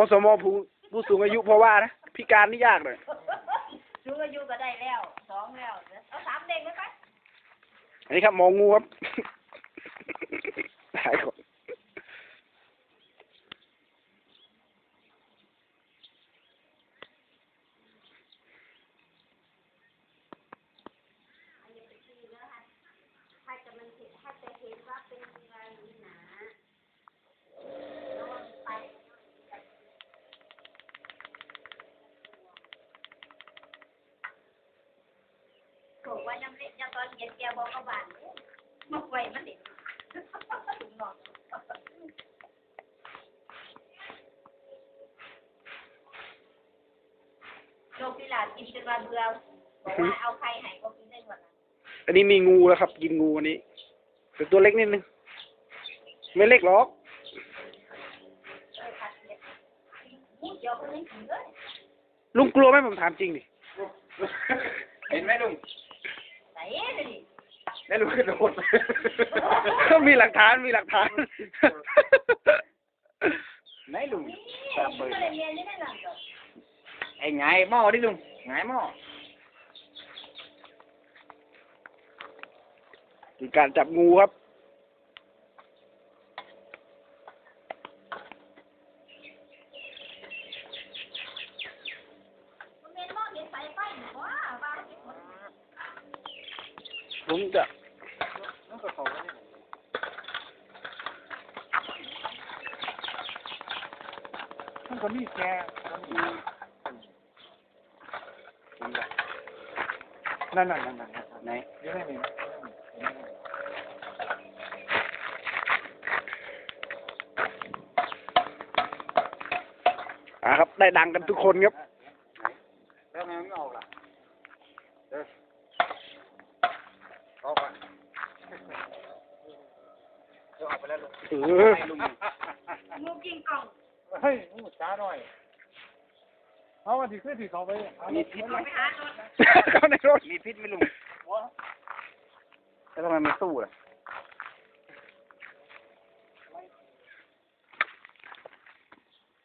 อสมผู้ผู้สูงอายุเพราะว่านะพิการนี่ยากเลยสูงอายุก็ได้แล้วสองแล้วเอาสามเด็กเลยไปอันนี้ครับหมองูครับ หายก่อน ถ้าจะมันถ้าจะเห็นว่าเป็นอะไรหนา บอกว่ายังเล็กยังตอนเย็นแกบอกกบบ้านมาไวมันเด็กถุงนอนโลกพิลากินจนวันเบื่อบอกว่าเอาใครหายก็กินได้หมดนะอันนี้มีงูแล้วครับ กินงูอันนี้แต่ตัวเล็กนิดนึงไม่เล็กหรอกลุงกลัวไหมผมถามจริงดิ เห็นไหมลุง แล้วลุงกระโดดก็มีหลักฐานมีหลักฐาน ไหนลุงนี่ก็เลยเรียนนี่ได้หลังก่อนไอ้ไงายหม้อดิลุงไงายหม้อมีการจับงูครับ มันเป็นหม้อเห็นสายไฟหนูว่าบ้าเห็นหมด ผมจะนั่นก็เขาเนี่ยมันก็มีแกนั่นนั่นนั่นนั่นไหนเดี๋ยวให้เห็นอ่าครับ ได้ดังกันทุกคนครับ แล้วไงไม่ออกล่ะเออออกไป เดี๋ยวออกไปแล้วลุงเออให้ลุงงูกินกล่องเฮ้ยงูช้าหน่อยเอาวันที่ขึ้นที่เขาไปเอามีพิษไหมไปหาโดนเข้าในรถมีพิษไหมลุงแล้วทำไมไม่สู้ล่ะ